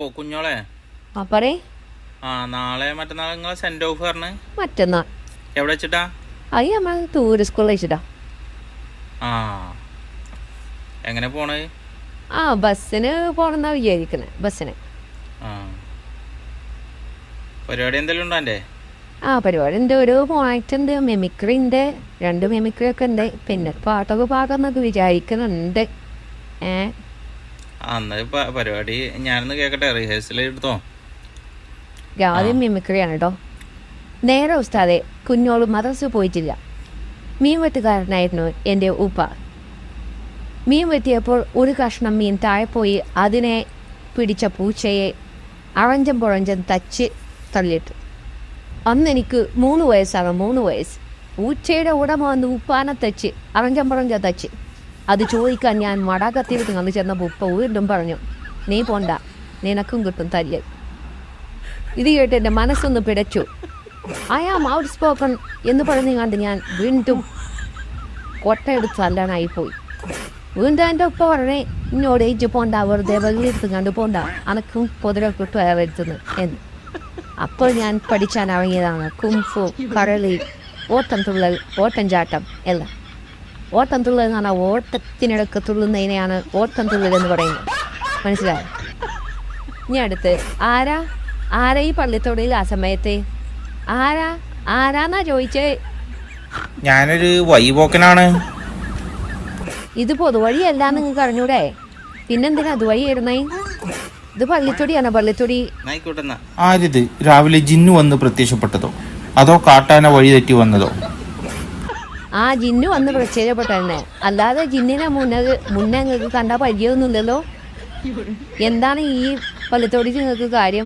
ഓ കുഞ്ഞോളെ. ആ പറയേ. ആ നാളെ മറ്റന്നാൾ നിങ്ങളെ സെൻഡ് ഓഫ് പറഞ്ഞ്. മറ്റന്നാൾ. എവിടെ വെച്ചിട്ടാ? അയ്യ നമ്മൾ ടൂറിസ്റ്റ് സ്കൂളിൽ വെച്ചിട്ടാ. ആ. എങ്ങനെ പോണേ? ആ ബസ്സിന് പോണെന്നാ വിചാരിക്കുന്നത് ബസ്സിന്. ആ. പരിപാടി എന്തെങ്കിലും ഉണ്ടോ എന്റെ ആ പരിപാടി ഉണ്ട് ഒരു പോയിന്റ് ഉണ്ട് മെമിക്രി ഉണ്ട് രണ്ട് മെമിക്രി ഒക്കെ ഉണ്ട് പിന്നെ പാട്ടൊക്കെ പാടാന്നൊക്കെ വിചാരിക്കുന്നുണ്ട് ഏ? അന്ന് പരിപാടി ഞാനൊന്ന് കേക്കട്ടെ റിഹേഴ്സൽ എടുത്തോ? ആദ്യം മിമിക്രിയാണ് കേട്ടോ നേരെ ഉസ്താദെ കുഞ്ഞോൾ മദ്രസ പോയിട്ടില്ല. മീൻ വെട്ടുകാരനായിരുന്നു എന്റെ ഉപ്പ. മീൻ വെട്ടിയപ്പോൾ ഒരു കഷ്ണം മീൻ താഴെ പോയി അതിനെ പിടിച്ച പൂച്ചയെ അഴഞ്ചം പുഴഞ്ചം തച്ച് തള്ളിയിട്ടു. അന്ന് എനിക്ക് മൂന്ന് വയസ്സാണ് മൂന്ന് വയസ്സ്. പൂച്ചയുടെ ഉടമ വന്ന് ഉപ്പാനെ തച്ച് അറഞ്ചം പുഴഞ്ചം തച്ച്. അത് ചോദിക്കാൻ ഞാൻ മടാകത്തിയിട്ട് കണ്ടു ചെന്നപ്പോൾ ഉപ്പ വീണ്ടും പറഞ്ഞു നീ പോണ്ട നിനക്കും കിട്ടും തല്ല് ഇത് കേട്ട് എന്റെ മനസ്സൊന്ന് പിടച്ചു. ഐ ആം ഔട്ട് സ്പോക്കൺ എന്ന് പറഞ്ഞു കണ്ട് ഞാൻ വീണ്ടും കൊട്ടയെടുത്ത് തല്ലാനായി പോയി. വീണ്ടും എന്റെ ഉപ്പ പറഞ്ഞേ ഇന്നോട് ഏജ് പോണ്ട വെറുതെ വെള്ളിയെടുത്ത് കണ്ടു പോണ്ട അനക്കും പൊതുവെ കിട്ടും അയാളെടുത്തുനിന്ന് എന്ന്. അപ്പോൾ ഞാൻ പഠിച്ചാൻ ഇറങ്ങിയതാണ് കുംഫു കരളി ഓട്ടം തുള്ളൽ ഓട്ടം ചാട്ടം എല്ലാം ഓട്ടം തുള്ളൽ എന്ന് പറഞ്ഞാൽ ഓട്ടത്തിനിടക്ക് തുള്ളുന്നതിനെയാണ് ഓട്ടം തുള്ളൽ എന്ന് പറയുന്നത്. മനസ്സിലായോ? ഇനി അടുത്ത് ആരാ? ആരാ ഈ പള്ളിത്തോടയിൽ ആ സമയത്ത്? ആരാ? ആരാന്നാ ചോദിച്ചേ? ഞാനൊരു വൈബോക്കനാണ് ഇത് പൊതുവഴിയല്ല നിങ്ങൾക്ക് അറിഞ്ഞൂടെ? പിന്നെന്തിനാ അതുവഴി ഇരുന്നേ ഇത് പള്ളിത്തൊടിയാണോ പള്ളിത്തൊടി? ആരിത് രാവിലെ ജിന്നു വന്ന് പ്രത്യക്ഷപ്പെട്ടതോ? അതോ കാട്ടാന വഴി തെറ്റി വന്നതോ? ആ ജിന്നു വന്ന് പ്രത്യേകപ്പെട്ടതന്നെ അല്ലാതെ ജിന്നിനെ മുന്നേ മുന്നേ നിങ്ങൾക്ക് കണ്ട പരിചയമൊന്നുമില്ലല്ലോ. എന്താണ് ഈ പള്ളിത്തൊടി നിങ്ങൾക്ക് കാര്യം?